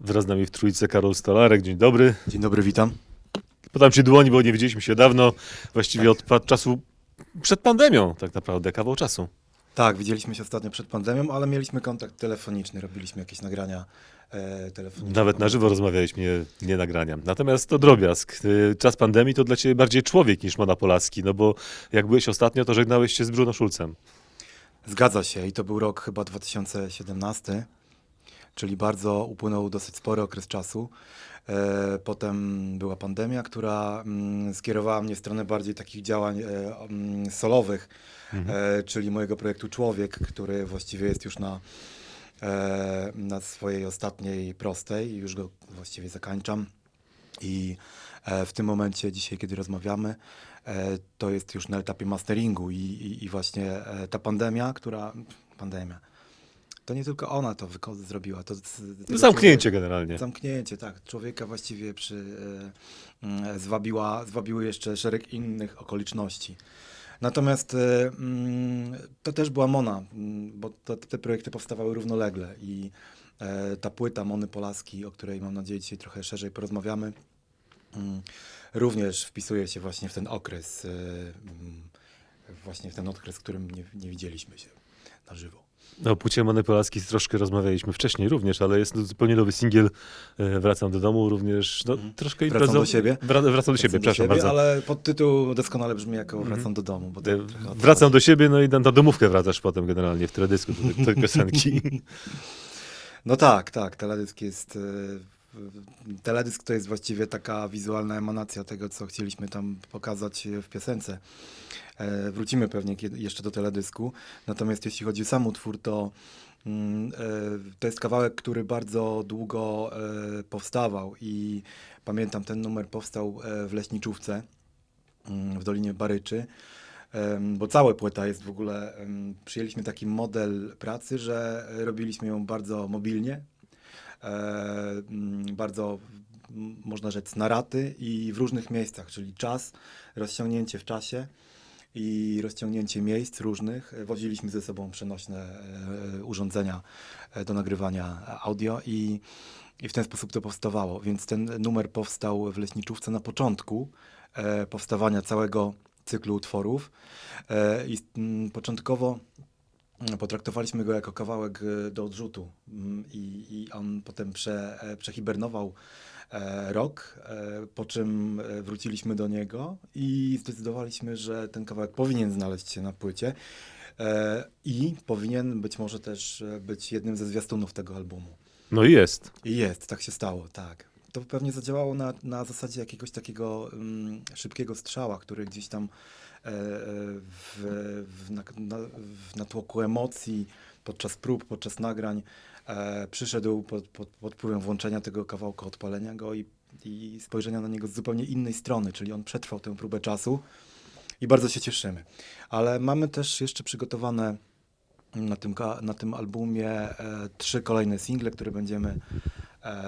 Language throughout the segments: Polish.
Wraz z nami w trójce Karol Stolarek. Dzień dobry. Dzień dobry, witam. Podam Ci dłoń, bo nie widzieliśmy się dawno. Właściwie od pa- czasu przed pandemią tak naprawdę, kawał czasu. Tak, widzieliśmy się ostatnio przed pandemią, ale mieliśmy kontakt telefoniczny, robiliśmy jakieś nagrania e, telefoniczne. Nawet na żywo rozmawialiśmy, nie, nie nagrania. Natomiast to drobiazg. Y, Czas pandemii to dla Ciebie bardziej człowiek niż Mona Polaski, no bo jak byłeś ostatnio, to żegnałeś się z Bruno Schulzem. Zgadza się i to był rok chyba 2017, czyli bardzo upłynął dosyć spory okres czasu. E, potem była pandemia, która mm, skierowała mnie w stronę bardziej takich działań e, mm, solowych, e, czyli mojego projektu Człowiek, który właściwie jest już na, na swojej ostatniej prostej i już go właściwie zakończam. I w tym momencie, dzisiaj, kiedy rozmawiamy, to jest już na etapie masteringu i, i, i właśnie ta pandemia, która... Pandemia. To nie tylko ona to zrobiła. To, tego Zamknięcie generalnie. człowieka- Zamknięcie, tak. Człowieka właściwie przy, e, mm, zwabiła, zwabiły jeszcze szereg innych okoliczności. Natomiast e, mm, to też była Mona, mm, bo to, te projekty powstawały równolegle i e, ta płyta Mony Polaski, o której mam nadzieję dzisiaj trochę szerzej porozmawiamy, mm, również wpisuje się właśnie w ten okres, e, właśnie w ten okres, w którym nie, nie widzieliśmy się na żywo. No, o płcie Mony Polaski troszkę rozmawialiśmy wcześniej również, ale jest to zupełnie nowy singiel. e, Wracam do domu również. No, troszkę Mhm. Wracam imprezo- do siebie. Wra- wracam do siebie, Wracam przepraszam bardzo. Ale podtytuł doskonale brzmi jako Wracam do domu. Bo to, E, to Wracam do siebie, no i na, na domówkę wracasz potem generalnie w teledysku do tej- tej piosenki. No tak, tak. Teledysk jest. Teledysk to jest właściwie taka wizualna emanacja tego, co chcieliśmy tam pokazać e, w piosence. E, Wrócimy pewnie kiedy, jeszcze do teledysku. Natomiast jeśli chodzi o sam utwór, to mm, e, to jest kawałek, który bardzo długo e, powstawał i pamiętam, ten numer powstał w Leśniczówce mm, w Dolinie Baryczy. Bo cała płyta jest w ogóle, przyjęliśmy taki model pracy, że robiliśmy ją bardzo mobilnie, bardzo m, można rzec na raty i w różnych miejscach, czyli czas, rozciągnięcie w czasie i rozciągnięcie miejsc różnych. E, Woziliśmy ze sobą przenośne e, urządzenia e, do nagrywania audio i, i w ten sposób to powstawało. Więc ten numer powstał w Leśniczówce na początku e, powstawania całego cyklu utworów. E, I mm, początkowo mm, potraktowaliśmy go jako kawałek e, do odrzutu Mm, i, i on potem prze, e, przehibernował e, rok, po czym wróciliśmy do niego i zdecydowaliśmy, że ten kawałek powinien znaleźć się na płycie i powinien być może też być jednym ze zwiastunów tego albumu. No i jest. I jest, tak się stało, tak. To pewnie zadziałało na, na zasadzie jakiegoś takiego mm, szybkiego strzała, który gdzieś tam w, w, na, na, w natłoku emocji, podczas prób, podczas nagrań e, przyszedł pod, pod, pod wpływem włączenia tego kawałka, odpalenia go i, i spojrzenia na niego z zupełnie innej strony, czyli on przetrwał tę próbę czasu i bardzo się cieszymy. Ale mamy też jeszcze przygotowane na tym, na tym albumie e, trzy kolejne single, które będziemy e,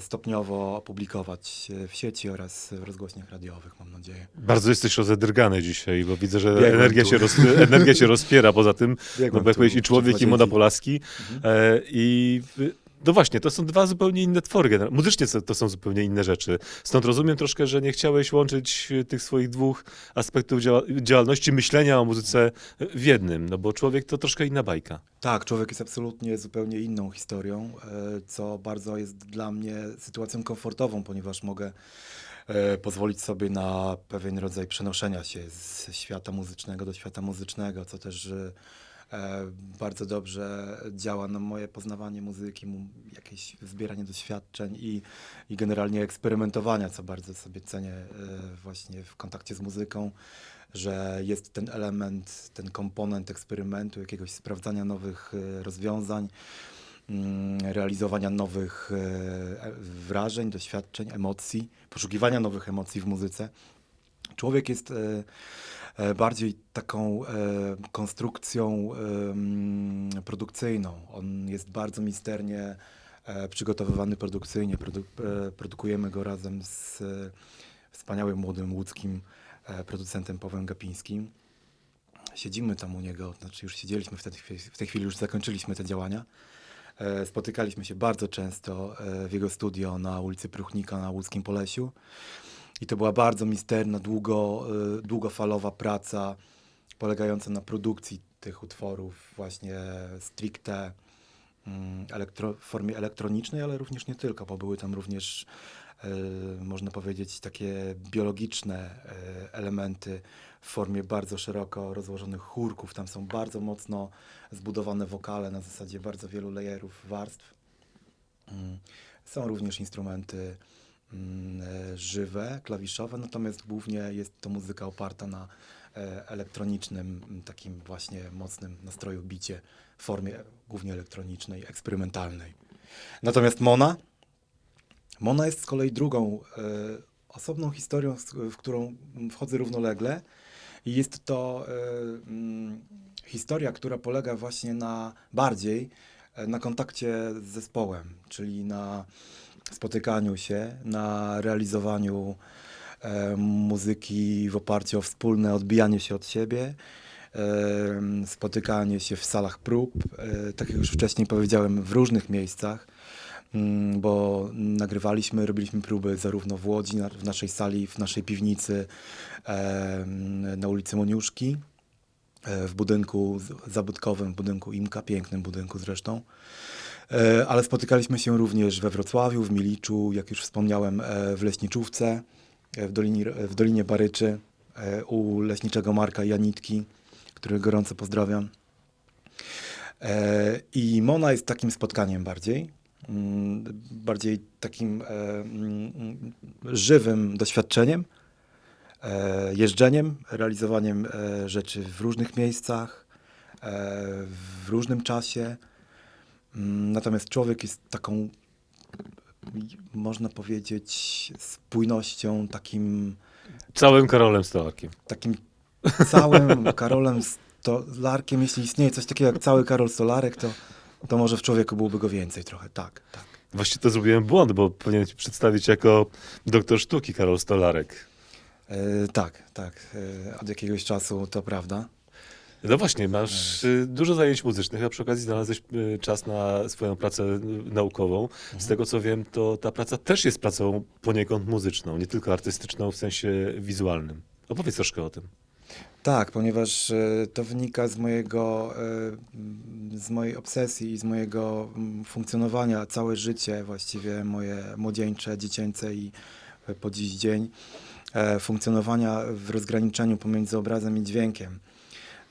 stopniowo publikować e, w sieci oraz w rozgłośniach radiowych, mam nadzieję. Bardzo jesteś rozedrgany dzisiaj, bo widzę, że Biegłem energia tu. się, roz, energia się rozpiera. Poza tym, no Biegłem bo jak powiedzieć, i człowiek, i moda. Polaski. Mhm. E, I no właśnie, to są dwa zupełnie inne twory. Muzycznie to- są zupełnie inne rzeczy. Stąd rozumiem troszkę, że nie chciałeś łączyć y, tych swoich dwóch aspektów działa- działalności, myślenia o muzyce y, w jednym, no bo człowiek to troszkę inna bajka. Tak, człowiek jest absolutnie zupełnie inną historią, e, co bardzo jest dla mnie sytuacją komfortową, ponieważ mogę e, pozwolić sobie na pewien rodzaj przenoszenia się z świata muzycznego do świata muzycznego, co też e, e, bardzo dobrze działa na moje poznawanie muzyki, mu- jakieś zbieranie doświadczeń i, i generalnie eksperymentowania, co bardzo sobie cenię e, właśnie w kontakcie z muzyką że jest ten element, ten komponent eksperymentu, jakiegoś sprawdzania nowych e, rozwiązań, mm, realizowania nowych e, e, wrażeń, doświadczeń, emocji, poszukiwania nowych emocji w muzyce. Człowiek jest e, e, bardziej taką e, konstrukcją produkcyjną. On jest bardzo misternie przygotowywany produkcyjnie. Produ produkujemy go razem z wspaniałym młodym łódzkim producentem Pawłem Gapińskim. Siedzimy tam u niego, znaczy już siedzieliśmy w tej, chwili- w tej chwili, już zakończyliśmy te działania. Spotykaliśmy się bardzo często w jego studio na ulicy Pruchnika na Łódzkim Polesiu. I to była bardzo misterna, długo, e, długofalowa praca polegająca na produkcji tych utworów właśnie stricte mm, elektro, w formie elektronicznej, ale również nie tylko, bo były tam również, e, można powiedzieć, takie biologiczne e, elementy w formie bardzo szeroko rozłożonych chórków. Tam są bardzo mocno zbudowane wokale na zasadzie bardzo wielu layerów, warstw. Mm, Są również instrumenty żywe, klawiszowe, natomiast głównie jest to muzyka oparta na e, elektronicznym, m, takim właśnie mocnym nastroju bicie w formie głównie elektronicznej, eksperymentalnej. Natomiast Mona, Mona jest z kolei drugą e, osobną historią, w którą wchodzę równolegle jest to e, mm, historia, która polega właśnie na bardziej e, na kontakcie z zespołem, czyli na spotykaniu się, na realizowaniu e, muzyki w oparciu o wspólne odbijanie się od siebie, e, spotykanie się w salach prób, e, tak jak już wcześniej powiedziałem, w różnych miejscach, mm, bo nagrywaliśmy, robiliśmy próby zarówno w Łodzi, na, w naszej sali, w naszej piwnicy, e, na ulicy Moniuszki, e, w budynku z- zabytkowym, w budynku Imka, pięknym budynku zresztą. E, Ale spotykaliśmy się również we Wrocławiu, w Miliczu, jak już wspomniałem, e, w Leśniczówce, e, w Dolinie, w Dolinie Baryczy, u leśniczego Marka Janitki, którego gorąco pozdrawiam. I Mona jest takim spotkaniem bardziej, mm, bardziej takim mm, żywym doświadczeniem, jeżdżeniem, realizowaniem rzeczy w różnych miejscach, w różnym czasie. Mm, Natomiast człowiek jest taką, można powiedzieć, spójnością, takim, Całym Karolem Stolarkiem. takim całym Karolem Stolarkiem. Jeśli istnieje coś takiego jak cały Karol Stolarek, to, to może w człowieku byłoby go więcej trochę. Tak, tak. Właściwie to zrobiłem błąd, bo powinienem ci przedstawić jako doktor sztuki Karol Stolarek. E, tak, tak. E, od jakiegoś czasu to prawda. No właśnie, masz y, dużo zajęć muzycznych, a przy okazji znalazłeś y, czas na swoją pracę y, naukową. Z tego co wiem, to ta praca też jest pracą poniekąd muzyczną, nie tylko artystyczną w sensie wizualnym. Opowiedz troszkę o tym. Tak, ponieważ to wynika z mojego, z mojej obsesji i z mojego mm, funkcjonowania całe życie, właściwie moje młodzieńcze, dziecięce i po dziś dzień, e, funkcjonowania w rozgraniczeniu pomiędzy obrazem i dźwiękiem.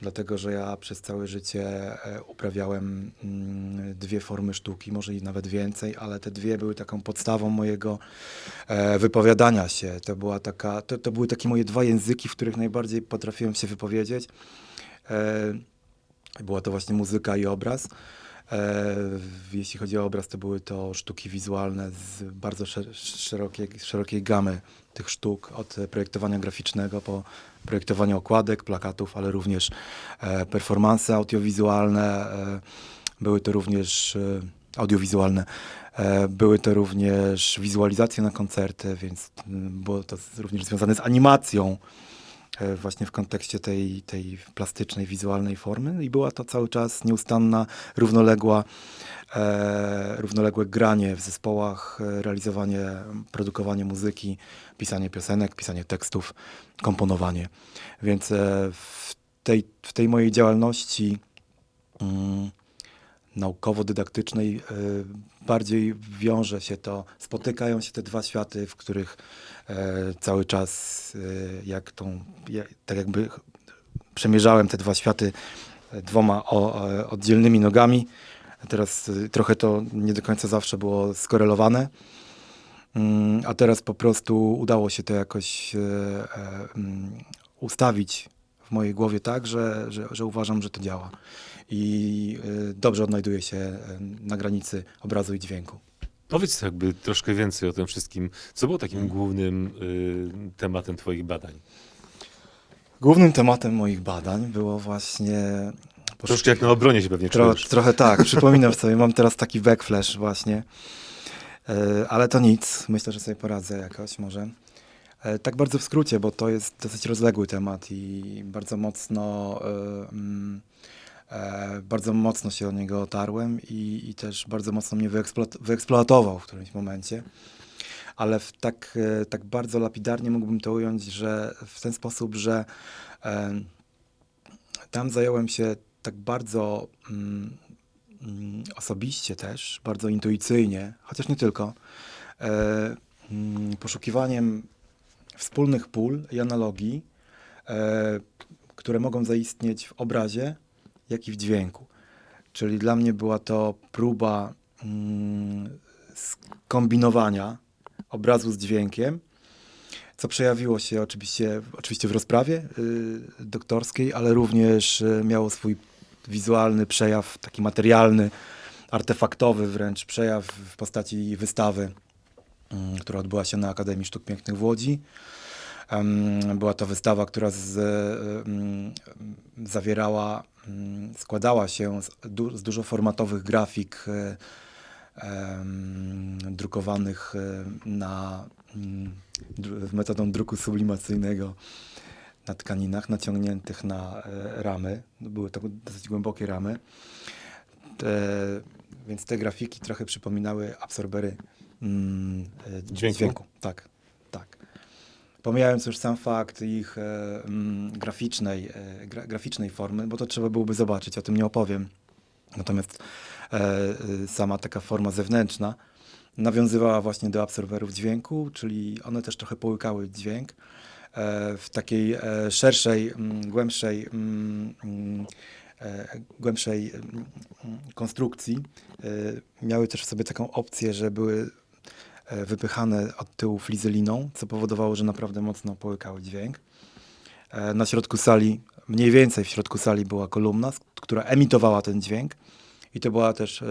Dlatego, że ja przez całe życie e, uprawiałem mm, dwie formy sztuki, może i nawet więcej, ale te dwie były taką podstawą mojego e, wypowiadania się. To, była taka, to, to były takie moje dwa języki, w których najbardziej potrafiłem się wypowiedzieć. E, była to właśnie muzyka i obraz. E, jeśli chodzi o obraz, to były to sztuki wizualne z bardzo szer- szerokiej, szerokiej gamy tych sztuk, od projektowania graficznego po projektowanie okładek, plakatów, ale również e, performanse audiowizualne. E, były to również audiowizualne. Były to również wizualizacje na koncerty, więc było to również związane z animacją właśnie w kontekście tej, tej plastycznej, wizualnej formy i była to cały czas nieustanna, równoległa, e, równoległe granie w zespołach, e, realizowanie, produkowanie muzyki, pisanie piosenek, pisanie tekstów, komponowanie. Więc e, w tej, w tej mojej działalności mm, naukowo-dydaktycznej e, bardziej wiąże się to, spotykają się te dwa światy, w których e, cały czas e, jak tą, jak, tak jakby przemierzałem te dwa światy e, dwoma o, e, oddzielnymi nogami. Teraz e, trochę to nie do końca zawsze było skorelowane. Mm, A teraz po prostu udało się to jakoś e, e, mm, ustawić mojej głowie tak, że, że, że uważam, że to działa. I e, dobrze odnajduje się e, na granicy obrazu i dźwięku. Powiedz jakby troszkę więcej o tym wszystkim. Co było takim głównym y, tematem twoich badań? Głównym tematem moich badań było właśnie. Troszkę jak na obronie się pewnie Tro, czujesz. trochę tak, przypominam sobie, mam teraz taki backflash właśnie. E, ale to nic, myślę, że sobie poradzę jakoś może. E, tak bardzo w skrócie, bo to jest dosyć rozległy temat i bardzo mocno e, mm, E, bardzo mocno się o niego otarłem i, i też bardzo mocno mnie wyeksploat- wyeksploatował w którymś momencie. Ale tak, tak bardzo lapidarnie mógłbym to ująć, że w ten sposób, że tam zająłem się tak bardzo mm, mm, osobiście też, bardzo intuicyjnie, chociaż nie tylko, poszukiwaniem wspólnych pól i analogii, e, które mogą zaistnieć w obrazie, jak i w dźwięku. Czyli dla mnie była to próba mm, skombinowania obrazu z dźwiękiem, co przejawiło się oczywiście, oczywiście w rozprawie y, doktorskiej, ale również y, miało swój wizualny przejaw, taki materialny, artefaktowy wręcz przejaw w postaci wystawy, która odbyła się na Akademii Sztuk Pięknych w Łodzi. Była to wystawa, która z, em, zawierała, em, składała się z, du, z dużo formatowych grafik e, drukowanych e, na, mm, metodą druku sublimacyjnego na tkaninach naciągniętych na e, ramy. Były to dosyć głębokie ramy. Te, więc te grafiki trochę przypominały absorbery mm, e, Dźwięku? dźwięku. Tak, tak. Pomijając już sam fakt ich e, mm, graficznej, e, gra, graficznej formy, bo to trzeba byłoby zobaczyć, o tym nie opowiem. Natomiast e, e, sama taka forma zewnętrzna nawiązywała właśnie do absorberów dźwięku, czyli one też trochę połykały dźwięk. E, w takiej e, szerszej, mm, głębszej, mm, mm, e, głębszej konstrukcji miały też w sobie taką opcję, że były wypychane od tyłu flizeliną, co powodowało, że naprawdę mocno połykały dźwięk. E, Na środku sali, mniej więcej w środku sali była kolumna, która emitowała ten dźwięk i to była też e,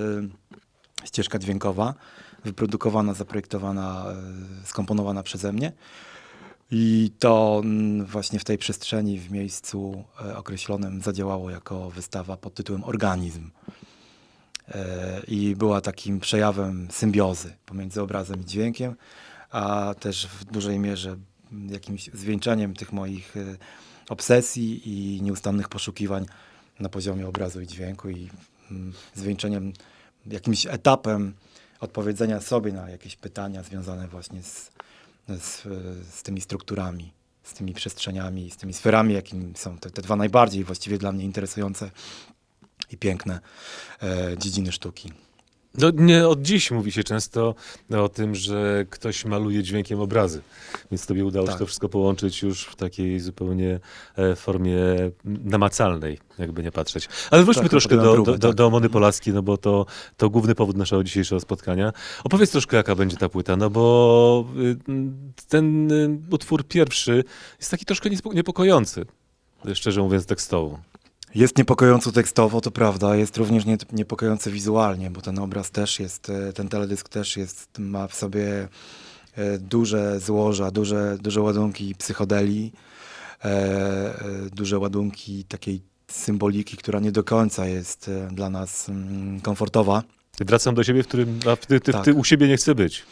ścieżka dźwiękowa, wyprodukowana, zaprojektowana, e, skomponowana przeze mnie. I to właśnie w tej przestrzeni, w miejscu e, określonym zadziałało jako wystawa pod tytułem Organizm. I była takim przejawem symbiozy pomiędzy obrazem i dźwiękiem, a też w dużej mierze jakimś zwieńczeniem tych moich e, obsesji i nieustannych poszukiwań na poziomie obrazu i dźwięku i mm, zwieńczeniem, jakimś etapem odpowiedzenia sobie na jakieś pytania związane właśnie z, z, z tymi strukturami, z tymi przestrzeniami, z tymi sferami, jakimi są te, te dwa najbardziej właściwie dla mnie interesujące i piękne e, dziedziny sztuki. No, nie od dziś mówi się często o tym, że ktoś maluje dźwiękiem obrazy. Więc tobie udało się Tak. to wszystko połączyć już w takiej zupełnie e, formie namacalnej, jakby nie patrzeć. Ale wróćmy Tak, troszkę do, próbę, do, do, tak. do Mony Polaskiej, no bo to, to główny powód naszego dzisiejszego spotkania. Opowiedz troszkę, jaka będzie ta płyta, no bo y, ten y, utwór pierwszy jest taki troszkę niepokojący, szczerze mówiąc, tekstowo. Jest niepokojąco tekstowo, to prawda, jest również nie, niepokojący wizualnie, bo ten obraz też jest, e, ten teledysk też jest, ma w sobie e, duże złoża, duże, duże ładunki psychodelii, e, duże ładunki takiej symboliki, która nie do końca jest dla nas mm, komfortowa. Wracam do siebie, w którym a ty, ty, Tak. ty u siebie nie chcę być.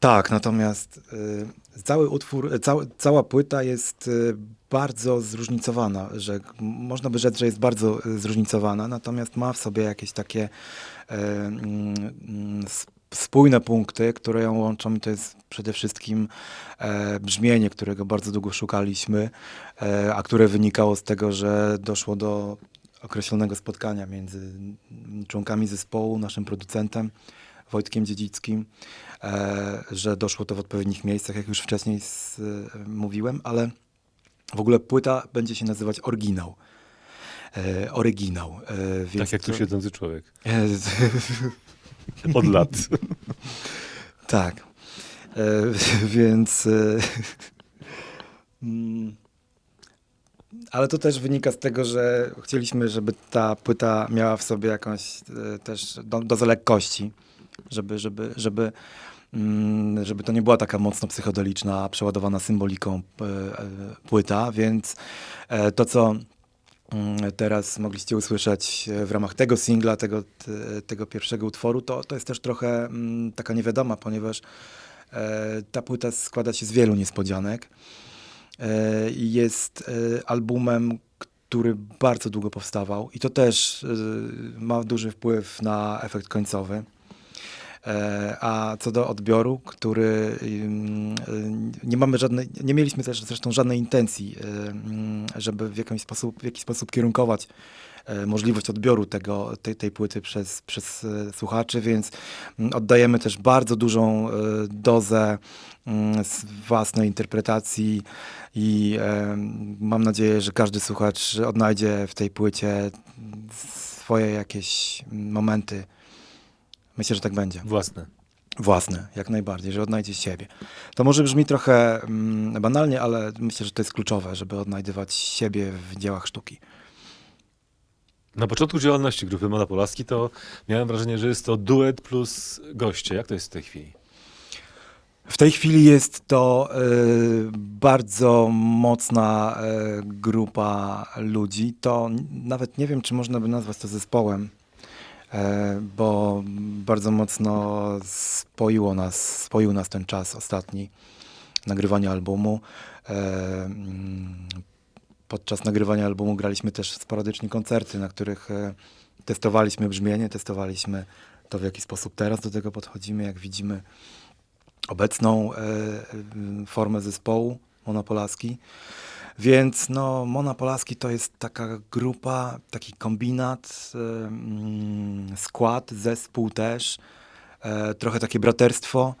Tak, natomiast y, cały utwór, y, cała, płyta jest y, bardzo zróżnicowana, że można by rzec, że jest bardzo y, zróżnicowana, natomiast ma w sobie jakieś takie y, mm, sp- spójne punkty, które ją łączą i to jest przede wszystkim e, brzmienie, którego bardzo długo szukaliśmy, e, a które wynikało z tego, że doszło do określonego spotkania między członkami zespołu, naszym producentem Wojtkiem Dziedzickim, e, że doszło to w odpowiednich miejscach, jak już wcześniej e, mówiłem, ale w ogóle płyta będzie się nazywać Oryginał. E, oryginał. E, więc Tak jak tu to- siedzący człowiek. E, Od lat. tak. E, więc. E, mm, ale to też wynika z tego, że chcieliśmy, żeby ta płyta miała w sobie jakąś e, też do, dozę lekkości, żeby, żeby, żeby, mm, żeby to nie była taka mocno psychodeliczna, przeładowana symboliką e, e, płyta, więc e, to, co mm, teraz mogliście usłyszeć w ramach tego singla, tego, tego pierwszego utworu, to, to jest też trochę mm, taka niewiadoma, ponieważ ta płyta składa się z wielu niespodzianek i jest albumem, który bardzo długo powstawał i to też ma duży wpływ na efekt końcowy. E, A co do odbioru, który y, nie mamy żadnej, nie mieliśmy też zresztą żadnej intencji, y, ym, żeby w jakiś sposób, w jakiś sposób kierunkować e, możliwość odbioru tego, tej, tej płyty przez, przez e, słuchaczy, więc mm, oddajemy też bardzo dużą e, dozę mm, z własnej interpretacji i e, mam nadzieję, że każdy słuchacz odnajdzie w tej płycie swoje jakieś momenty. Myślę, że tak będzie. Własne. Własne, jak najbardziej, że odnajdzie siebie. To może brzmi trochę mm, banalnie, ale myślę, że to jest kluczowe, żeby odnajdywać siebie w dziełach sztuki. Na początku działalności grupy Mona Polaski to miałem wrażenie, że jest to duet plus goście. Jak to jest w tej chwili? W tej chwili jest to e, bardzo mocna e, grupa ludzi. To nawet nie wiem, czy można by nazwać to zespołem, bo bardzo mocno spoiło nas, spoił nas ten czas ostatni nagrywania albumu. E, mm, podczas nagrywania albumu graliśmy też sporadycznie koncerty, na których e, testowaliśmy brzmienie, testowaliśmy to, w jaki sposób teraz do tego podchodzimy, jak widzimy obecną e, e, formę zespołu Monopolaski. Więc no, Mona Polaski to jest taka grupa, taki kombinat, mm, skład, zespół też, e, trochę takie braterstwo.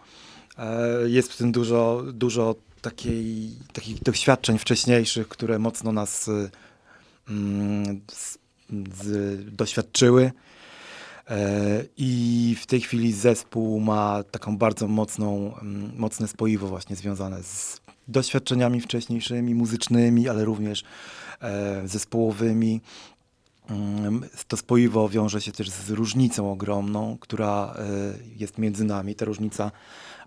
E, jest w tym dużo, dużo takiej, takich doświadczeń wcześniejszych, które mocno nas e, mm, z, doświadczyły. I w tej chwili zespół ma taką bardzo mocną, mm, mocne spoiwo właśnie związane z doświadczeniami wcześniejszymi, muzycznymi, ale również e, zespołowymi. Mm, To spoiwo wiąże się też z różnicą ogromną, która e, jest między nami. Ta różnica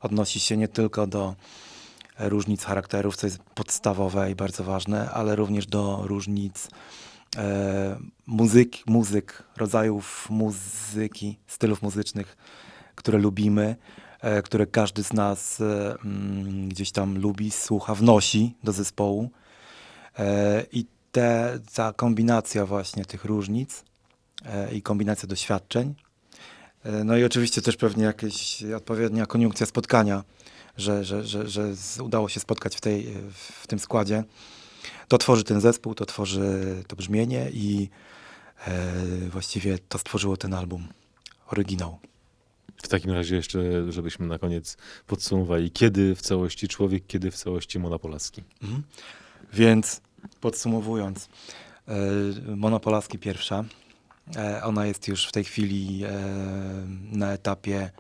odnosi się nie tylko do różnic charakterów, co jest podstawowe i bardzo ważne, ale również do różnic e, muzyk, muzyk, rodzajów muzyki, stylów muzycznych, które lubimy, które każdy z nas e, mm, gdzieś tam lubi, słucha, wnosi do zespołu. E, I te, ta kombinacja właśnie tych różnic e, i kombinacja doświadczeń, e, no i oczywiście też pewnie jakaś odpowiednia koniunkcja spotkania, że, że, że, że udało się spotkać w, tej, w tym składzie. To tworzy ten zespół, to tworzy to brzmienie i e, właściwie to stworzyło ten album, oryginał. W takim razie jeszcze, żebyśmy na koniec podsumowali, kiedy w całości człowiek, kiedy w całości Mona Polaski. Mhm. Więc podsumowując, e, Monopolaski pierwsza. E, ona jest już w tej chwili e, na etapie.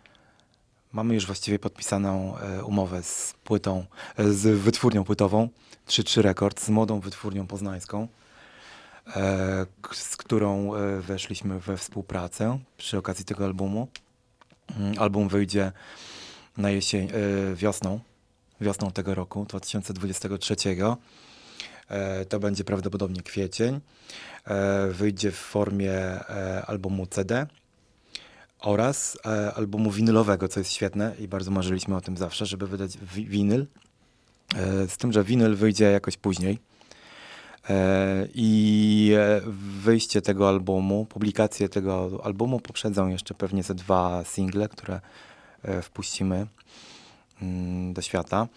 Mamy już właściwie podpisaną umowę z płytą, z wytwórnią płytową 3-3 Records, z młodą wytwórnią poznańską, z którą weszliśmy we współpracę przy okazji tego albumu. Mm, Album wyjdzie na jesień, e, wiosną, wiosną tego roku, 2023. E, To będzie prawdopodobnie kwiecień. E, Wyjdzie w formie albumu CD oraz albumu winylowego, co jest świetne i bardzo marzyliśmy o tym zawsze, żeby wydać wi- winyl. Z tym, że winyl wyjdzie jakoś później. E, I e, wyjście tego albumu, publikację tego albumu poprzedzą jeszcze pewnie ze dwa single, które e, wpuścimy mm, do świata.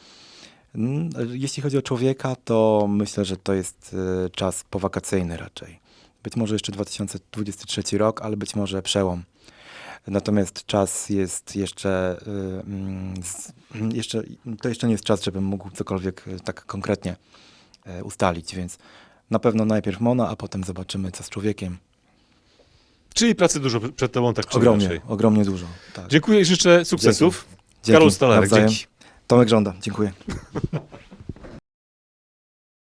Mm, Jeśli chodzi o człowieka, to myślę, że to jest czas powakacyjny raczej. Być może jeszcze 2023 rok, ale być może przełom. Natomiast czas jest jeszcze, mm, jeszcze, to jeszcze nie jest czas, żebym mógł cokolwiek tak konkretnie ustalić, więc na pewno najpierw Mona, a potem zobaczymy, co z człowiekiem. Czyli pracy dużo przed tobą, tak czy Ogromnie, inaczej. ogromnie dużo. Tak. Dziękuję i życzę sukcesów. Dzięki. Karol Nawzajem. dzięki. Tomek Żąda, dziękuję.